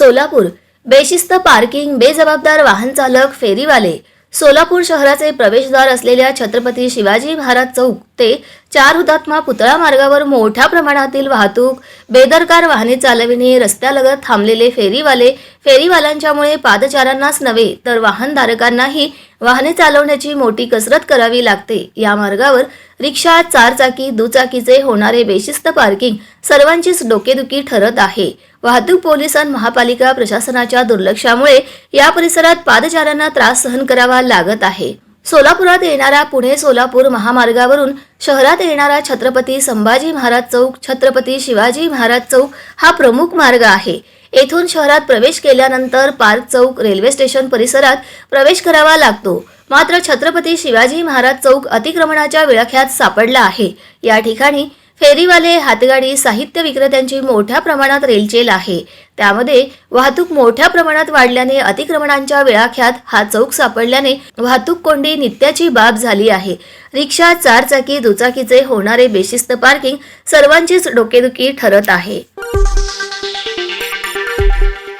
सोलापूर. बेशिस्त पार्किंग बेजबाबदार वाहन चालक फेरीवाले. सोलापूर शहराचे प्रवेशद्वार असलेल्या छत्रपती शिवाजी महाराज चौक ते चार हुतात्मा पुतळा मार्गावर मोठ्या प्रमाणातील वाहतूक बेदरकार वाहने चालविणे रस्त्यालगत थांबलेले फेरीवाले फेरीवाल्यांच्यामुळे पादचाऱ्यांनाच नव्हे तर वाहनधारकांनाही वाहने चालवण्याची मोठी कसरत करावी लागते. या मार्गावर रिक्षा चारचाकी दुचाकीचे होणारे बेशिस्त पार्किंग सर्वांचीच डोकेदुखी ठरत आहे. वाहतूक पोलीस आणि महापालिका प्रशासनाच्या दुर्लक्षामुळे या परिसरात पादचाऱ्यांना त्रास सहन करावा लागत आहे. सोलापुरात येणारा पुणे सोलापूर महामार्गावरून शहरात येणारा छत्रपती संभाजी महाराज चौक छत्रपती शिवाजी महाराज चौक हा प्रमुख मार्ग आहे. येथून शहरात प्रवेश केल्यानंतर पार्क चौक रेल्वे स्टेशन परिसरात प्रवेश करावा लागतो. मात्र छत्रपती शिवाजी महाराज चौक अतिक्रमणाच्या विळख्यात सापडला आहे. या ठिकाणी फेरीवाले हातगाडी साहित्य विक्रेत्यांची मोठ्या प्रमाणात रेलचेल आहे. त्यामध्ये वाहतूक मोठ्या प्रमाणात वाढल्याने अतिक्रमणांच्या विळाख्यात हा चौक सापडल्याने वाहतूक कोंडी नित्याची बाब झाली आहे. रिक्षा चारचाकी दुचाकीचे होणारे बेशिस्त पार्किंग सर्वांचीच डोकेदुखी ठरत आहे.